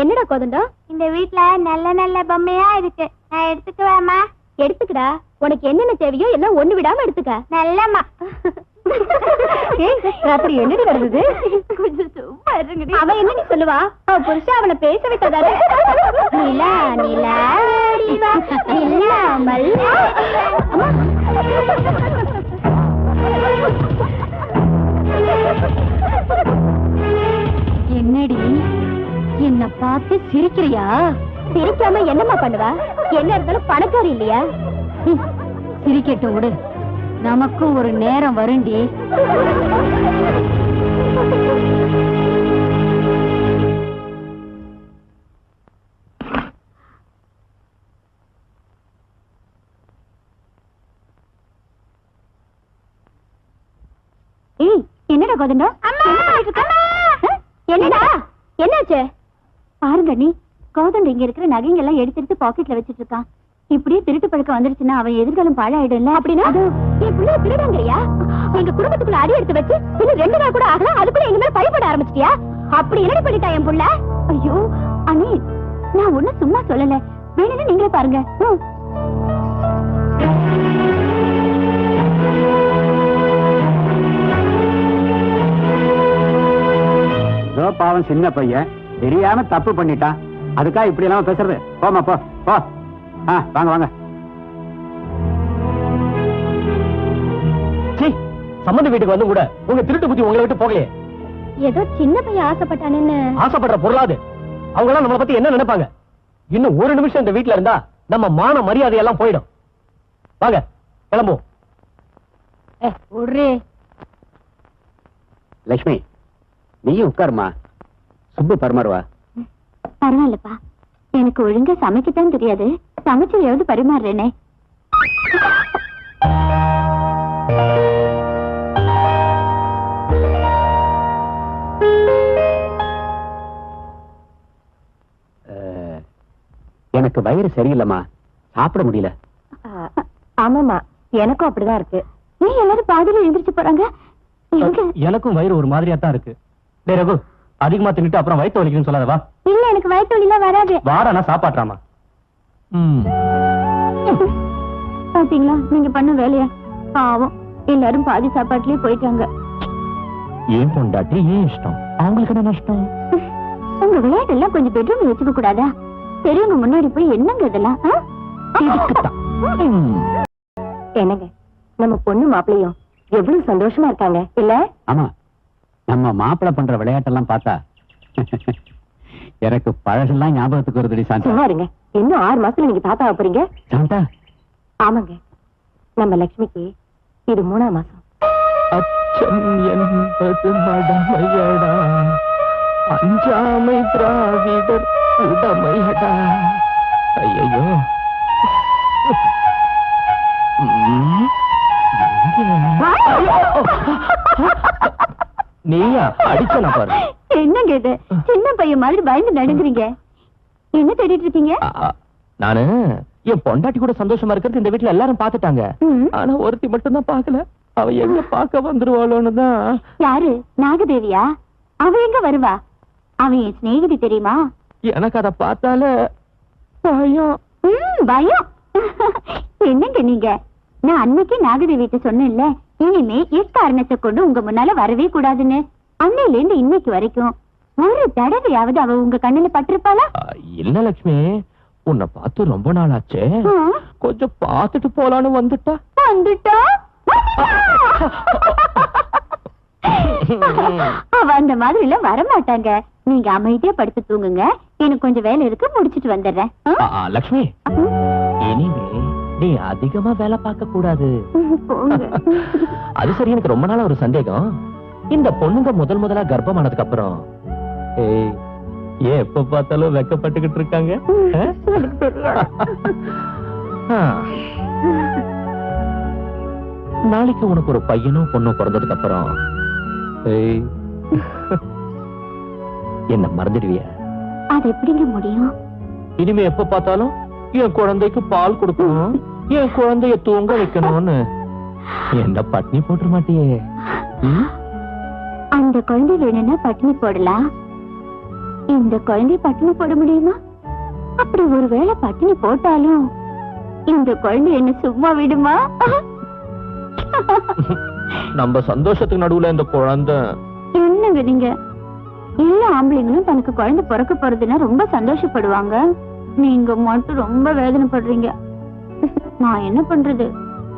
என்னடா கோதண்டம் இந்த வீட்ல நல்ல நல்ல பொம்மையா இருக்கு. நான் எடுத்துக்குவேமா எடுத்துக்கடா. உனக்கு என்னென்ன தேவையோ எல்லாம் ஒண்ணு விடாம எடுத்துக்க. நல்லம்மா. ராத்திரி என்னடி நடந்தது? சொல்லுவா? அவ புருஷன் அவனை பேச விட்டதாரு நிலா நிலா நில்லாமல் என்னடி? என்ன பார்த்து சிரிக்கிறியா? சிரிக்காம என்னம்மா பண்ணுவா? என்ன இருந்தாலும் பணக்காரி இல்லையா? சிரிக்கட்டும் விடு. நமக்கும் ஒரு நேரம் வருண்டி. என்னடா கோதண்டம்? என்னடா என்னாச்சு பாருங்க நீ? கோதண்டம் இங்க இருக்கிற நகைங்க எல்லாம் எடுத்து எடுத்து பாக்கெட்ல வச்சிட்டு இருக்கான் இப்படியே திருட்டு பழக்கம் வந்துருச்சுன்னா அவன் எதிர்காலம் பாழாயிடும்ல? அப்படின்னா? என் பிள்ளை எங்க குடும்பத்துக்குள்ள அடி எடுத்து வச்சு இன்னும் ரெண்டு நாள் கூட ஆகல அதுக்குள்ள எங்க மேல பயப்பட ஆரம்பிச்சிட்டியா? அப்படி என்னடி பண்ணிட்டா என் புள்ள? ஐயோ அனி நான் ஒண்ணும் சும்மா சொல்லல. வேணும்னு நீங்களே பாருங்க. பாவம் சின்ன பையன். தெரியாம தப்பு பண்ணிட்டான். அதுக்கா இப்படி எல்லாம் பேசுறது. போமா போ போ. ஆ வாங்க வாங்க. சம்பந்த வீட்டுக்கு வந்து கூட உங்க திருட்டு புத்தி உங்களை விட்டு போகலையே. ஏதோ சின்ன பையன் ஆசைப்பட்டானேன்னு. ஆசைப்படுற பொருளாது. அவங்க எல்லாம் நம்மளை பத்தி என்ன நினைப்பாங்க? இன்னும் ஒரு நிமிஷம் இந்த வீட்ல இருந்தா நம்ம மான மரியாதை எல்லாம் போயிடும். வாங்க கிளம்புவோம். லட்சுமி நீயும் உட்காருமா சுப்பு பரமாறுவா? பரவாயில்லப்பா. எனக்கு ஒழுங்கா சமைக்கத்தான் தெரியாது. சமைச்சதையாவது பரிமாறுறேனே. எனக்கு வயிறு சரியில்லைம்மா. சாப்பிட முடியல. ஆமாமா எனக்கும் அப்படிதான் இருக்கு. ஏன் எல்லாரும் பாதியில எழுந்திரிச்சு போறாங்க? எனக்கும் வயிறு ஒரு மாதிரியா தான் இருக்கு. டேய் ரகு அதிகமா தின்னுட்டு அப்புறம் வயிற்று வலிக்குன்னு சொல்லாத வா இல்ல எனக்கு வயிற்று வலிலாம் வராது. வாடா சாப்பாட்டுறாமா ம். பாத்தீங்களா? நீங்க பண்ண வேலையா பாவம். எல்லாரும் பாதி சாப்பாட்டுலயே போயிட்டாங்க. ஏன் பொண்டாட்டி? ஏன் இஷ்டம்? அவங்களுக்கு என்ன நஷ்டம்? உங்க விளையாட்டு எல்லாம் கொஞ்சம் பெட்ரூம்ல வச்சுக்க கூடாதா? பெரியவங்க முன்னாடி போய் என்னங்க இதெல்லாம்? என்னங்க? நம்ம பொண்ணு மாப்பிளையும் எவ்வளவு சந்தோஷமா இருக்காங்க இல்ல? ஆமா. நம்ம மாப்பிளை பண்ற விளையாட்டெல்லாம் பார்த்தா எனக்கு பழசெல்லாம் ஞாபகத்துக்கு வருதுடி சாந்தா. இருங்க. இன்னும் ஆறு மாசத்துல நீங்க தாத்தா போறீங்க? சாந்தா. ஆமாங்க. நம்ம லட்சுமிக்கு இது மூணாம் மாசம். அச்சம் என்பது மடமையடா. அஞ்சாமை திராவிடர் உடமையடா. ஐயோ நீயா? அடிச்சனா பாரு. என்னங்க இது சின்ன பையன் மாதிரி பயந்து நடுங்குறீங்க. என்ன தேடிட்டு இருக்கீங்க? நானு என் பொண்டாட்டி கூட சந்தோஷமா இருக்கிறது இந்த வீட்டுல எல்லாரும் பாத்துட்டாங்க. ஆனா ஒருத்தி மட்டும் தான் பாக்கல அவ எங்க பாக்க வந்துருவாளோன்னு தான். யாரு? நாகதேவியா? அவ எங்க வருவா? அவன் என் சிநேகிதி தெரியுமா? எனக்கு அத பார்த்தால பயம். பயம். என்னங்க நீங்க? நான் அன்னைக்கு நாகதேவிட்ட சொன்னேன்ல இனிமே எக்காரணத்தை கொண்டு உங்க முன்னால வரவே கூடாதுன்னு. அன்னையில இருந்து இன்னைக்கு வரைக்கும் ஒரு தடவையாவது அவ உங்க கண்ணுல பட்டிருப்பாளா? இல்ல லட்சுமி உன்னை பார்த்து ரொம்ப நாள் ஆச்சே கொஞ்சம் பார்த்துட்டு போலான்னு வந்துட்டா. வந்துட்டா? அவ அந்த மாதிரி எல்லாம் வரமாட்டாங்க. நீங்க அமைதியா படுத்து தூங்குங்க. எனக்கு கொஞ்சம் வேலை இருக்கு முடிச்சிட்டு வந்துடுறேன். லட்சுமி நீ அதிகமா வேலை பார்க்க கூடாது. அது சரி எனக்கு ரொம்ப நாளா ஒரு சந்தேகம். இந்த பொண்ணுங்க முதல் முதலா கர்ப்பமானதுக்கு அப்புறம் ஏன் எப்ப பார்த்தாலும் வெக்கப்பட்டுக்கிட்டு இருக்காங்க. நாளைக்கு உனக்கு ஒரு பையனும் பொண்ணும் பிறந்ததுக்கு அப்புறம் என்ன மறந்துடுவிய? அது எப்படிங்க முடியும்? இனிமே எப்ப பார்த்தாலும் என் குழந்தைக்கு பால் கொடுக்கணும். என் குழந்தைய தூங்க வைக்கணும்னு. என்ன பட்னி போட்டுற மாட்டியே? அந்த குழந்தை வேணும்னா பட்டினி போடலாம். இந்த குழந்தை பட்டினி போட முடியுமா? அப்படி ஒருவேளை பட்டினி போட்டாலும் இந்த குழந்தை என்ன சும்மா விடுமா? நம்ம சந்தோஷத்துக்கு நடுவுல இந்த குழந்தை. என்னங்க நீங்க? எல்லா ஆம்பளைங்களும் தனக்கு குழந்தை பிறக்க போறதுன்னா ரொம்ப சந்தோஷப்படுவாங்க. நீங்க மட்டும் ரொம்ப வேதனைப்படுறீங்க. நான் என்ன பண்றது?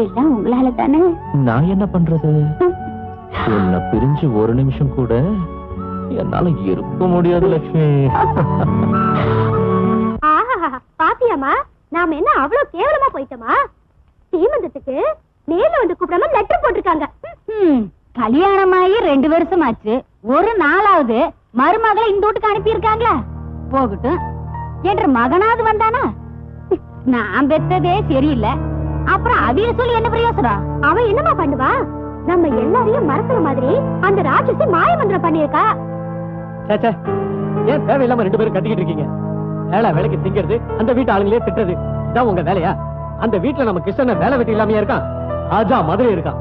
எல்லாம் உங்களால தானே? நான் என்ன பண்றது? உன்னை பிரிஞ்சு ஒரு நிமிஷம் கூட என்னால இருக்க முடியாது லட்சுமி பாத்தியாமா நாம என்ன அவ்வளவு கேவலமா போயிட்டோமா? சீமந்தத்துக்கு நேர்ல வந்து கூப்பிடாம லெட்டர் போட்டிருக்காங்க. கல்யாணமாயி ரெண்டு வருஷம் ஆச்சு ஒரு நாளாவது மருமகளை இந்த வீட்டுக்கு அனுப்பியிருக்காங்களா. போகட்டும். என்ற மகனாவது வந்தானா? நான் பெத்ததே சரியில்லை. அப்புறம் அவிய சொல்லி என்ன பிரயோசனம்? அவன் என்னமா பண்ணுவா? நம்ம எல்லாரையும் மறக்கிற மாதிரி அந்த ராட்சசி மாயமந்திரம் பண்ணியிருக்கா. சேச்சே ஏன் தேவையில்லாம ரெண்டு பேரும் கத்திக்கிட்டு இருக்கீங்க? வேலை வேலைக்கு திங்கிறது அந்த வீட்டு ஆளுங்களே திட்டுறது. இதான் உங்க வேலையா? அந்த வீட்டுல நம்ம கிருஷ்ணன் வேலை வெட்டி இல்லாம இருக்கான்? ராஜா மதுரை இருக்கான்.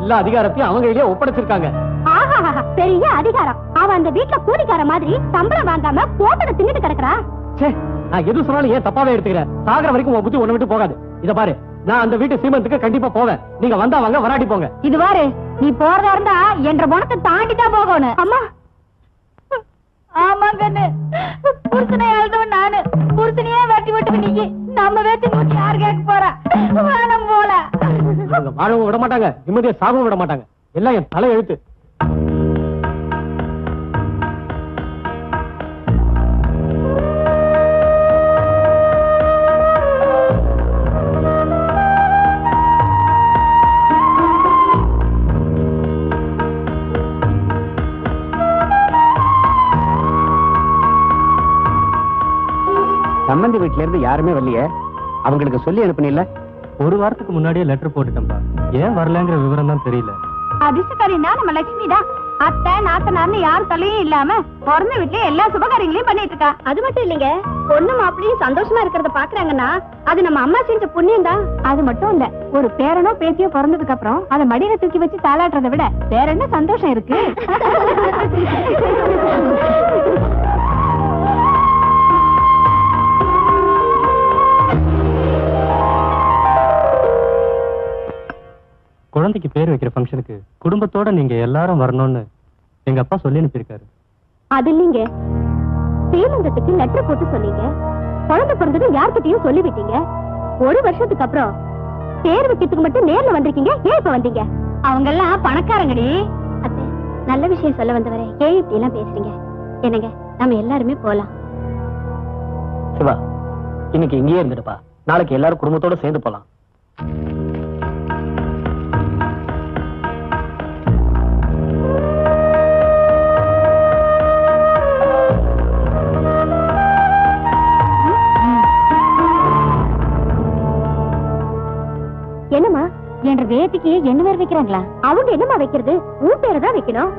எல்லா அதிகாரத்தையும் அவங்க கையிலேயே ஒப்படைச்சிருக்காங்க. ஆஹா பெரிய அதிகாரம். அவன் அந்த வீட்டுல கூலிக்கார மாதிரி சம்பளம் வாங்காம போட்டட தின்னுட்டு கிடக்குறா ச்சே நான் எது சொன்னாலும் ஏன் தப்பாவே எடுத்துக்கிறேன் சாகர வரைக்கும் உன் புத்தி ஒண்ணு விட்டு போகாது. இத பாரு நான் அந்த வீட்டு சீமந்துக்கு கண்டிப்பா போவேன். நீங்க வந்தா வாங்க வராட்டி போங்க. இது பாரு நீ போறதா இருந்தா என்ற குணத்தை தாண்டி தான் போகணும். அம்மா. ஆமா கண்ணு புருஷனை எழுதவன் நானு. புருஷனையே வெட்டி விட்டு நீங்க நம்ம வேச்சு நூத்தி யார் கேட்க போறா? போல. வாழவும் விட மாட்டாங்க நிம்மதியா சாகவும் விட மாட்டாங்க எல்லாம் என் தலை எழுத்து வீட்ல இருந்து யாருமே வரலையே? அவங்களுக்கு சொல்லி அனுப்புனில்ல? ஒரு வாரத்துக்கு முன்னாடியே லெட்டர் போட்டுட்டேன்பா. ஏன் வரலங்கிற விவரம் தான் தெரியல. அதிர்ஷ்டக்காரின்னா நம்ம லட்சுமி தான். அத்தை நாத்தனார்னு யார் தலையும் இல்லாம பிறந்த வீட்லயே எல்லா சுபகாரியங்களையும் பண்ணிட்டு இருக்கா. அது மட்டும் இல்லைங்க. பொண்ணு மாப்பிளையும் சந்தோஷமா இருக்கிறத பாக்குறாங்கன்னா அது நம்ம அம்மா செஞ்ச புண்ணியம் தான். அது மட்டும் இல்ல ஒரு பேரனோ பேத்தியோ பிறந்ததுக்கு அப்புறம் அத மடியில தூக்கி வச்சு தாளாட்டுறதை விட வேற என்ன சந்தோஷம் இருக்கு? குழந்தைக்கு பேர் வைக்கிற ஃபங்க்ஷனுக்கு குடும்பத்தோட நீங்க எல்லாரும் வரணும்னு எங்க அப்பா சொல்லி அனுப்பியிருக்காரு. அது இல்லைங்க சீமந்தத்துக்கு லெட்டர் போட்டு சொன்னீங்க. குழந்தை பிறந்தது யார்கிட்டயும் சொல்லி விட்டீங்க ஒரு வருஷத்துக்கு அப்புறம் பேர் வைக்கிறதுக்கு மட்டும் நேர்ல வந்திருக்கீங்க ஏன் இப்ப வந்தீங்க? அவங்க எல்லாம் பணக்காரங்கடி. அத்தை நல்ல விஷயம் சொல்ல வந்தவரே ஏன் இப்படி எல்லாம் பேசுறீங்க? என்னங்க நம்ம எல்லாருமே போலாம் சிவா இன்னைக்கு இங்கேயே இருந்துடுப்பா. நாளைக்கு எல்லாரும் குடும்பத்தோட சேர்ந்து போலாம் என்னம்மா? என்ற வேத்திக்கு என்ன பேர் வைக்கிறாங்களா? அவங்க என்னம்மா வைக்கிறது? உன் பேரை தான் வைக்கணும்.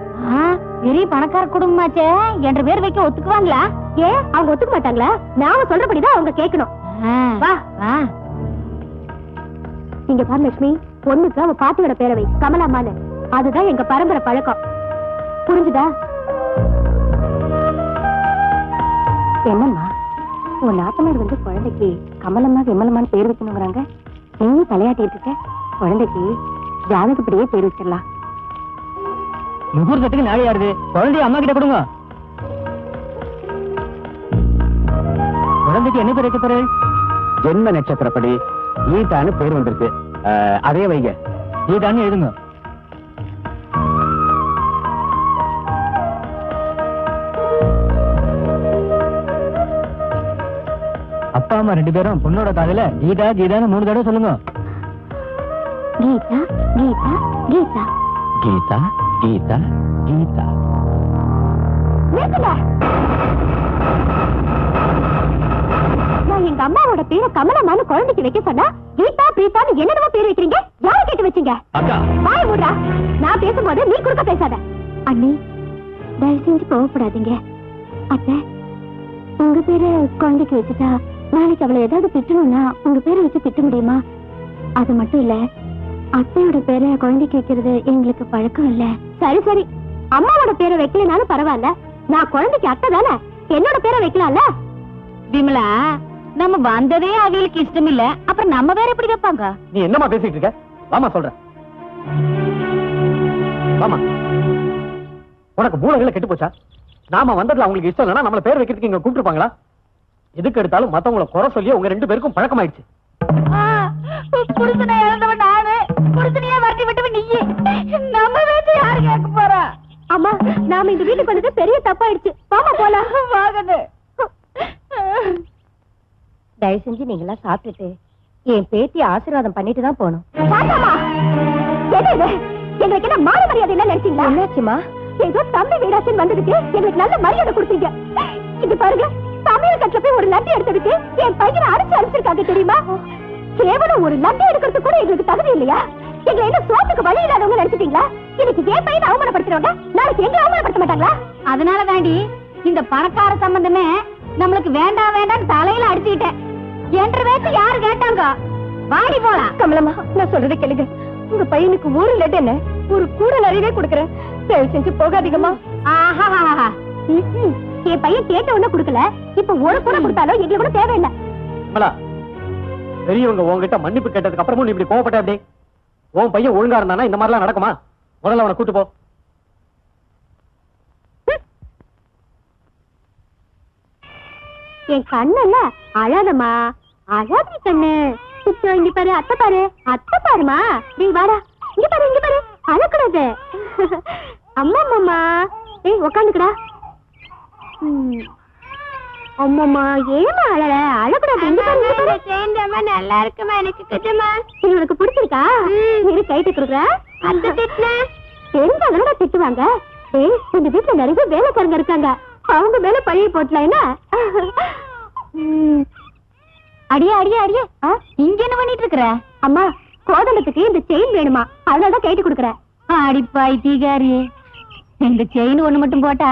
பெரிய பணக்கார குடும்பமாச்சே. என்ற பேர் வைக்க ஒத்துக்குவாங்களா? ஏன் அவங்க ஒத்துக்க மாட்டாங்களா? நாம சொல்றபடிதான் அவங்க கேட்கணும். வா. பாரு லட்சுமி பொண்ணுக்கு அவ பாட்டியோட பேரை வை. கமலாமான்னு அதுதான் எங்க பரம்பரை பழக்கம். புரிஞ்சுதா? என்னம்மா உன் நாத்தனார் வந்து குழந்தைக்கு கமலம்மா விமலம்மான்னு பேர் வைக்கணுங்கிறாங்க. நீ தலையாட்டிட்டு இருக்க? குழந்தைக்கு ஜாதகப்படியே பேர் வச்சிடலாம். முகூர்த்தத்துக்கு நாளை யாருது? குழந்தைய அம்மா கிட்ட கொடுங்க. குழந்தைக்கு என்ன பேர் வைக்க போறேன் ஜென்ம நட்சத்திரப்படி கீதான்னு பேர் வந்திருக்கு. அஹ், அதே வைங்க. கீதான்னு எழுதுங்க. அப்பா அம்மா ரெண்டு பேரும் பொண்ணோட காதல கீதா கீதான்னு மூணு தடவை சொல்லுங்க. கீதா கீதா கீதா. கீதா கீதா கீதா. நான் எங்க அம்மாவோட பேரை கமலம்மான்னு குழந்தைக்கு வைக்க சொன்னா கீதா பிரீதான்னு என்னென்னமோ பேர் வைக்கிறீங்க? யாரை கேட்டு வச்சீங்க? அக்கா. வாய மூடுறா. நான் பேசும்போது நீ குறுக்க பேசாத. அண்ணி தயவு செஞ்சு கோவப்படாதீங்க. அத்தை உங்க பேரு குழந்தைக்கு வச்சுட்டா நாளைக்கு அவளை ஏதாவது திட்டணும்னா உங்க பேரை வச்சு திட்ட முடியுமா? அது மட்டும் இல்ல அத்தையோட பேரை குழந்தைக்கு வைக்கிறது எங்களுக்கு பழக்கம் இல்ல. சரி சரி. அம்மாவோட பேரை வைக்கலனாலும் பரவாயில்ல. நான் குழந்தைக்கு அத்தை தானே என்னோட பேரை வைக்கலாம்ல? விமலா நம்ம வந்ததே அவங்களுக்கு இஷ்டம் இல்ல அப்புறம் நம்ம பேர் எப்படி வைப்பாங்க? நீ என்னமா பேசிட்டு இருக்க? வாமா சொல்றேன். வாமா உனக்கு மூளைகளை கெட்டு போச்சா? நாம வந்ததுல அவங்களுக்கு இஷ்டம் இல்லைன்னா நம்மள பேர் வைக்கிறதுக்கு இங்க கூப்பிட்டுருப்பாங்களா? எதுக்கு எடுத்தாலும் மத்தவங்கள குறை சொல்லி உங்க ரெண்டு பேருக்கும் பழக்கமாயிடுச்சு. புருஷனை இழந்தவன் நானு. புருஷனையே வரட்டி விட்டவன் நீயே. நம்ம வீட்டு யாரு கேட்க போறா? அம்மா நாம இந்த வீட்டுக்கு வந்தது பெரிய தப்பாயிடுச்சு. வாமா போலாம். வாங்கன்னு தயவு செஞ்சு நீங்க எல்லாம் சாப்பிட்டுட்டு என் பேத்தி ஆசீர்வாதம் பண்ணிட்டு தான் போகணும். எங்களுக்கு என்ன மாறு மரியாதை என்ன நினைச்சீங்களா? என்னாச்சுமா? ஏதோ தம்பி வீடாச்சுன்னு வந்ததுக்கு எங்களுக்கு நல்ல மரியாதை கொடுத்தீங்க. இது பாருங்க. சமையல் கட்டில போய் ஒரு லட்டு எடுத்ததுக்கு என் பையனை அடிச்சு அடிச்சிருக்காங்க தெரியுமா? கேவலம் ஒரு லட்டு எடுக்கிறதுக்கு கூட எங்களுக்கு தகுதி இல்லையா? எங்களை என்ன சோத்துக்கு வழி இல்லாதவங்க நினைச்சிட்டீங்களா? இன்னைக்கு என் பையனை அவமானப்படுத்துறவங்க நாளைக்கு எங்க அவமானப்படுத்த மாட்டாங்களா? அதனால தாண்டி இந்த பணக்கார சம்பந்தமே நம்மளுக்கு வேண்டாம் வேண்டாம் தலையில அடிச்சுக்கிட்டேன். என்ற பேச்சு யாரு கேட்டாங்க? வாடி போலாம். கமலம்மா நான் சொல்றதை கேளுங்க. உங்க பையனுக்கு ஒரு லட்டு என்ன ஒரு கூட நிறையவே கொடுக்குறேன். தயவு செஞ்சு போகாதீங்கம்மா. ஆஹாஹாஹா. என் பையன் கேட்ட ஒண்ணு கொடுக்கல. இப்ப ஒரு கூட கொடுத்தாலும் எங்களுக்கு கூட தேவையில்லை. விமலா பெரியவங்க உன்கிட்ட மன்னிப்பு கேட்டதுக்கு அப்புறமும் நீ இப்படி கோவப்பட்ட அப்படி உன் பையன் ஒழுங்கா இருந்தானா? இந்த மாதிரிலாம் நடக்குமா? முதல்ல அவனை கூட்டு போ. என் கண்ணல்ல அழாதம்மா. அழாதி கண்ணு. இப்போ இங்க பாரு அத்தை பாரு. அத்தை பாருமா நீ வாடா. இங்க பாரு இங்க பாரு. அழக்கூடாது. அம்மா அம்மாமா ஏய் உக்காந்துக்கடா. அம்மாமா ஏமா அழல? அழக்கூடாது சேர்ந்தம்மா நல்லா இருக்குமா எனக்கு கிட்டமா இது உனக்கு பிடிச்சிருக்கா இரு கைட்டு கொடுக்குற. அந்த திட்டுன? தெரிஞ்சாங்கன்னா திட்டுவாங்க? ஏய் இந்த வீட்டுல நிறைய வேலைக்காரங்க இருக்காங்க. அவங்க மேல பழைய போட்டலாம். அடியே அடியே அடியே? இங்க என்ன பண்ணிட்டு இருக்கிற? அம்மா கோதண்டத்துக்கு இந்த செயின் வேணுமா? அதனாலதான் கைட்டு கொடுக்குறேன். அடிப்பாய் தீகாரி இந்த செயின் ஒண்ணு மட்டும் போட்டா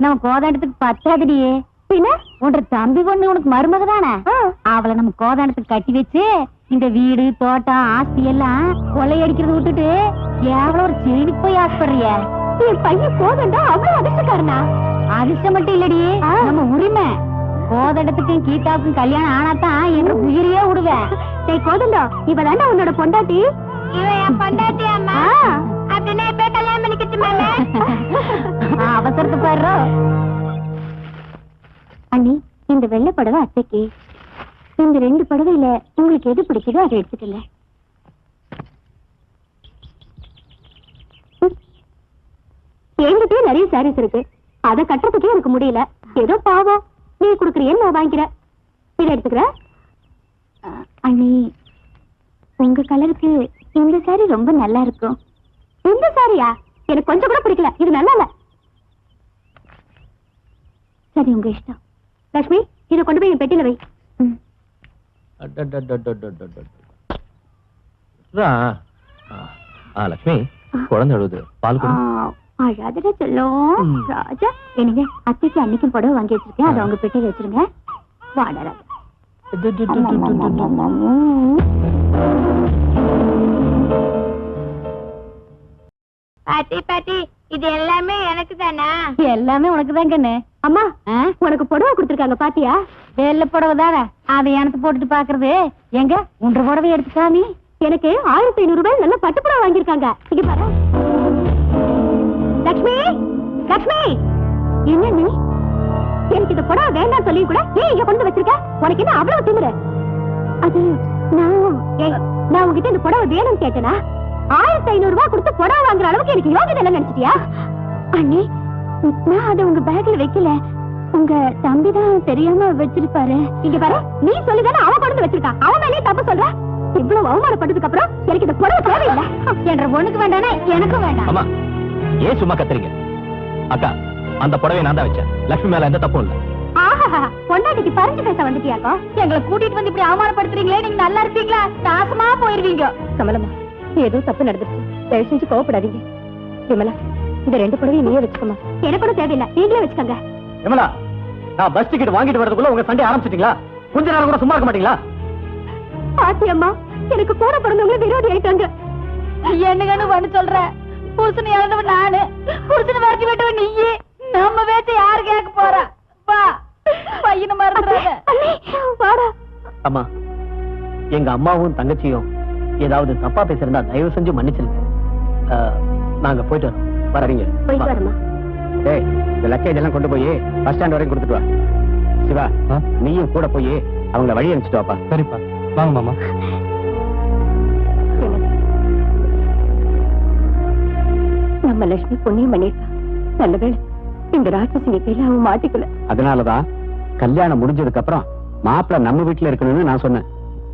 நம்ம கோதாண்டத்துக்கு பத்தாதடியே. பின்ன? உன்ற தம்பி பொண்ணு உனக்கு மருமக தானே. அவளை நம்ம கோதாண்டத்துக்கு கட்டி வச்சு இந்த வீடு தோட்டம் ஆஸ்தி எல்லாம் கொள்ளையடிக்கிறத விட்டுட்டு எவ்வளவு ஒரு செயினுக்கு போய் ஆசைப்படுறிய? என் பையன் கோதண்டா அவ்வளவு அதிர்ஷ்டக்காரனா? அதிர்ஷ்டம் மட்டும் இல்லடி. நம்ம உரிமை. கோதண்டத்துக்கும் கீதாவுக்கும் கல்யாணம் ஆனாதான் என்ற உயிரையே விடுவேன். டேய் கோதண்டா இவதாண்டா உன்னோட பொண்டாட்டி? பொண்டாட்டி ஆ. அப்படின்னா இப்ப அவசரத்து அண்ணி இந்த வெள்ளை புடவை அத்தைக்கு. இந்த ரெண்டு புடவையில உங்களுக்கு எது பிடிக்குதோ அதை எடுத்துக்கல என்கிட்டயே நிறைய சாரீஸ் இருக்கு. அதை கட்டுறதுக்கே எனக்கு முடியல. ஏதோ பாவம். நீ குடுக்குறியன்னு நான் வாங்கிக்கிறேன். இதை எடுத்துக்கிற அண்ணி உங்க கலருக்கு இந்த சாரி ரொம்ப நல்லா இருக்கும். இந்த சாரியா எனக்கு கொஞ்சம் கூட பிடிக்கல. இது நல்லா இல்லை. சரி உங்க இஷ்டம். லட்சுமி இதை கொண்டு போய் என் பெட்டியில வை. ம். ரா. ஆ, ஆ, லக்ஷ்மி குழந்தை அழுது பால் அழாதட சொல்லும். ராஜா. என்னங்க அத்தைக்கு அன்னைக்கும் புடவை வாங்கி வச்சிருக்கேன். அதை உங்க பெட்டியில வச்சிருங்க. வாடா பாட்டி பாட்டி. இது எல்லாமே எனக்கு தானா? எல்லாமே உனக்கு தான் கண்ணு. அம்மா? உனக்கு புடவை கொடுத்துருக்காங்க பாத்தியா? வெள்ளை புடவை தானே? அதை எனக்கு போட்டுட்டு பாக்குறது. எங்க? உன்ற புடவை எடுத்து காமி எனக்கு ஆயிரத்தி ஐநூறு ரூபாய் நல்ல பட்டு புடவை வாங்கியிருக்காங்க. இங்க பாரு. லக்ஷ்மி லக்ஷ்மி! என்ன நீ? எனக்கு இந்த புடவை வேண்டாம் சொல்லி கூட ஏன் இங்க கொண்டு வச்சிருக்க? உனக்கு என்ன அவ்வளவு திமிரு? அது நான் நான் உங்ககிட்ட இந்த புடவை வேணும்னு கேட்டேனா? ஆயிரத்தி ஐநூறு ரூபாய் கொடுத்து புடவை வாங்குற அளவுக்கு எனக்கு யோகிதை நினைச்சிட்டியா? அண்ணி நான் அதை உங்க பேக்ல வைக்கல. உங்க தம்பி தான் தெரியாம வச்சிருப்பாரு. இங்க பாரு நீ சொல்லிதானே அவன் கொண்டு அவன் மேலே தப்பு சொல்ற. இவ்வளவு அவமானப்பட்டதுக்கு அப்புறம் எனக்கு இந்த புடவை தேவையில்லை. என்ற பொண்ணுக்கு வேண்டானா எனக்கும் வேண்டாம். அம்மா ஏன் சும்மா கத்துறீங்க? அக்கா அந்த புடவை நான் தான் வச்சேன். லக்ஷ்மி மேல எந்த தப்பும் இல்ல. பொண்டாட்டிக்கு பறிஞ்சு பேச வந்துட்டியாக்கோ? எங்களை கூட்டிட்டு வந்து இப்படி அவமானப்படுத்துறீங்களே நீங்க நல்லா இருப்பீங்களா? நாசமா போயிருவீங்க. கமலம்மா ஏதோ தப்பு நடந்துருச்சு. தயவு செஞ்சு கோவப்படாதீங்க. விமலா இந்த ரெண்டு புடவையும் நீயே வச்சுக்கோமா எனக்கு கூட தேவையில்லை. நீங்களே வச்சுக்கோங்க. விமலா நான் பஸ் டிக்கெட் வாங்கிட்டு வரதுக்குள்ள உங்க சண்டை ஆரம்பிச்சிட்டீங்களா? கொஞ்ச நேரம் கூட சும்மா இருக்க மாட்டீங்களா? பாத்தி அம்மா எனக்கு கூட பிறந்தவங்க விரோதி ஆயிட்டாங்க. என்னங்கன்னு பண்ண சொல்ற? புருஷனை இழந்தவன் நானு. புருஷனை வரட்டி விட்டவன் நீயே. நம்ம பேச்ச யாரு கேட்க போறா? அப்பா பையனை மறந்துடாத. வாடா. அம்மா எங்க அம்மாவும் தங்கச்சியும் ஏதாவது தப்பா பேசிருந்தா தயவு செஞ்சு மன்னிச்சிருங்க. நாங்க போயிட்டு வரோம். வரீங்க டேய் இந்த லக்கேஜ் எல்லாம் கொண்டு போய் பஸ் ஸ்டாண்ட் வரைக்கும் கொடுத்துட்டு வா. சிவா நீயும் கூட போய் அவங்கள வழி அனுப்பிச்சிட்டு வாப்பா. சரிப்பா. வாங்க மாமா. நம்ம லட்சுமி புண்ணியம் பண்ணிருக்கா நல்ல வேளை இந்த ராட்சசிங்க கையில அவன் மாட்டிக்கல. அதனாலதான் கல்யாணம் முடிஞ்சதுக்கு அப்புறம் மாப்பிள்ளை நம்ம வீட்டுல இருக்கணும்னு நான் சொன்னேன்.